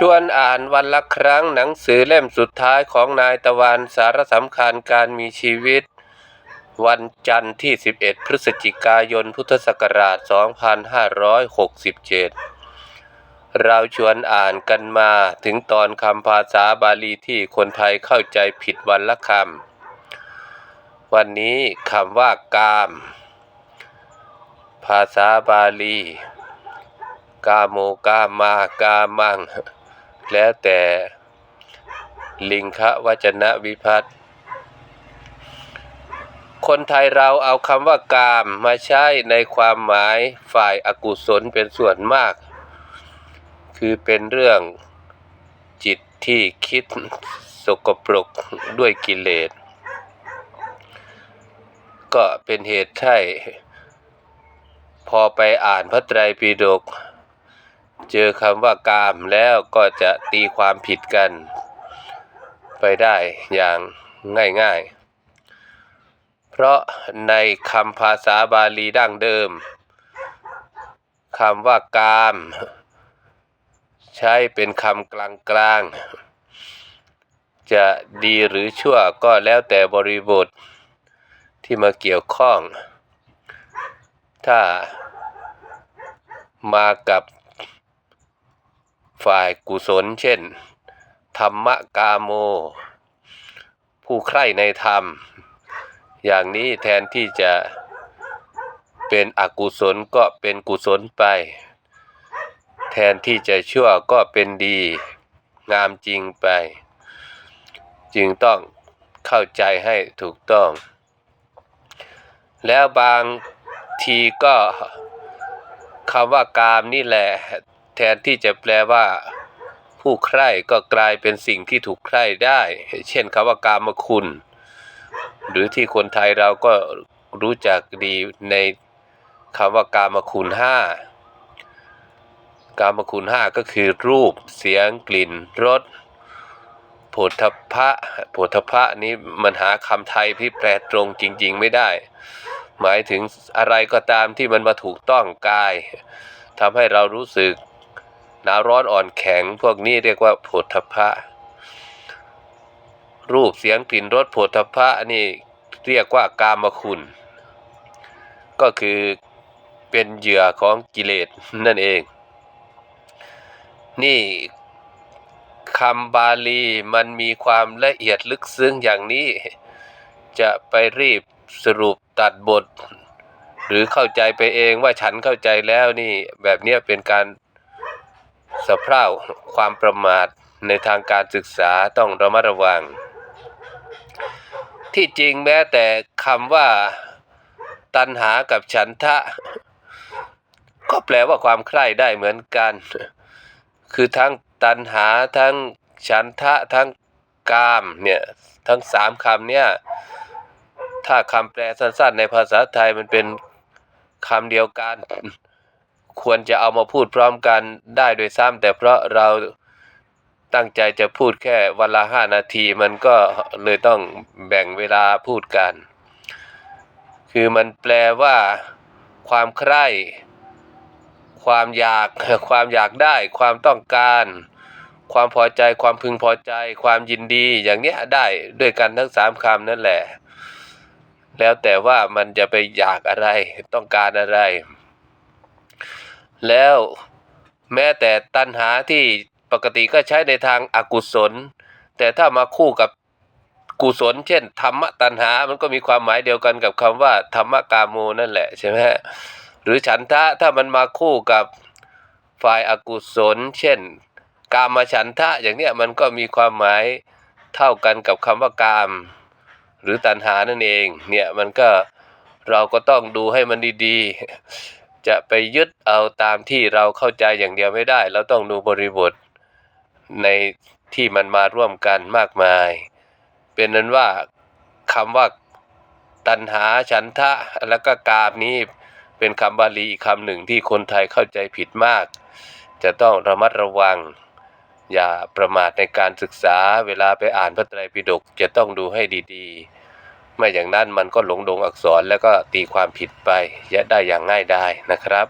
ชวนอ่านวันละครั้งหนังสือเล่มสุดท้ายของนายตะวันสาระสำคัญการมีชีวิต วันจันทร์ที่ 11 พฤศจิกายน พุทธศักราช 2567 เราชวนอ่านกันมาถึงตอนคำภาษาบาลีที่คนไทยเข้าใจผิดวันละคำ วันนี้คำว่ากาม ภาษาบาลี กาโมกามากามัง แล้วแต่ลิงคะวจนะวิพัตน์คนไทยเราเอาคำว่ากามมาใช้ในความหมายฝ่ายอากุศลเป็นส่วนมาก คือเป็นเรื่องจิตที่คิดสกปรกด้วยกิเลส ก็เป็นเหตุให้พอไปอ่านพระไตรปิฎก เจอคำว่ากามแล้วก็จะตีความผิดกัน ไปได้อย่างง่ายๆ เพราะในคำภาษาบาลีดั้งเดิมคำว่ากาม ใช้เป็นคำกลางๆ จะดีหรือชั่วก็แล้วแต่บริบทที่มาเกี่ยวข้อง ถ้ามากับ ฝ่ายกุศลเช่น ธรรมกาโม ผู้ใคร่ในธรรม อย่างนี้แทนที่จะเป็นอกุศลก็เป็นกุศลไป แทนที่จะชั่วก็เป็นดี งามจริงไป จึงต้องเข้าใจให้ถูกต้อง แล้วบางทีก็คำว่ากามนี่แหละ แทนที่จะแปลว่า ผู้ใคร่ก็กลายเป็นสิ่งที่ถูกใคร่ได้ เช่นคำว่ากามคุณ หรือที่คนไทยเราก็รู้จักดีในคำว่ากามคุณห้ากามคุณห้าก็คือรูปเสียงกลิ่นรสโผฏฐพะโผฏฐพะนี้มันหาคำไทยที่แปลตรงจริง ๆ ไม่ได้ หมายถึงอะไรก็ตามที่มันมาถูกต้องกายทำให้เรารู้สึก หนาวร้อนอ่อนแข็ง พวกนี้เรียกว่าโผฏฐพะ รูปเสียงกลิ่นรสโผฏฐัพพะนี่เรียกว่ากามคุณ ก็คือเป็นเหยื่อของกิเลสนั่นเอง นี่คำบาลีมันมีความละเอียดลึกซึ้งอย่างนี้ จะไปรีบสรุปตัดบท หรือเข้าใจไปเองว่าฉันเข้าใจแล้วนี่แบบนี้เป็นการ สะเพร่าความประมาทในทางการศึกษาต้องระมัดระวัง ที่จริงแม้แต่คำว่าตัณหากับฉันทะ ก็แปลว่าความใคร่ได้เหมือนกัน คือทั้งตัณหาทั้งฉันทะทั้งกามเนี่ยทั้งสามคำเนี่ยถ้าคำแปลสั้นๆ ในภาษาไทยมันเป็นคำเดียวกัน ควรจะเอามาพูดพร้อมกันได้โดยซ้ำแต่เพราะเราตั้งใจจะพูดแค่วันละห้านาทีมันก็เลยต้องแบ่งเวลาพูดกัน คือมันแปลว่าความใคร่ความอยากความอยากได้ความต้องการ ความพอใจความพึงพอใจ ความยินดีอย่างเนี้ยได้ด้วยกันทั้งสามคำนั่นแหละ แล้วแต่ว่ามันจะไปอยากอะไรต้องการอะไร แล้วแม้แต่ตัณหาที่ปกติก็ใช้ในทางอากุศล แต่ถ้ามาคู่กับกุศล เช่น ธรรมตัณหา มันก็มีความหมายเดียวกันกับคำว่า ธรรมกาโมนั่นแหละใช่ไหมหรือฉันทะถ้ามันมาคู่กับฝ่ายอากุศล เช่น กามฉันทะอย่างเนี้ยมันก็มีความหมายเท่ากันกับคำว่ากาม หรือตัณหานั่นเองเนี่ยมันก็เราก็ต้องดูให้มันดีๆ จะไปยึดเอาตามที่เราเข้าใจอย่างเดียวไม่ได้ เราต้องดูบริบทในที่มันมาร่วมกันมากมาย เป็นนั้นว่าคำว่าตัณหาฉันทะแล้วก็กามนี้เป็นคำบาลีอีกคำหนึ่งที่คนไทยเข้าใจผิดมาก จะต้องระมัดระวัง อย่าประมาทในการศึกษาเวลาไปอ่านพระไตรปิฎกจะต้องดูให้ดีๆ ไม่อย่างนั้นมันก็หลงดงอักษรแล้วก็ตีความผิดไปยะได้อย่างง่ายได้นะครับ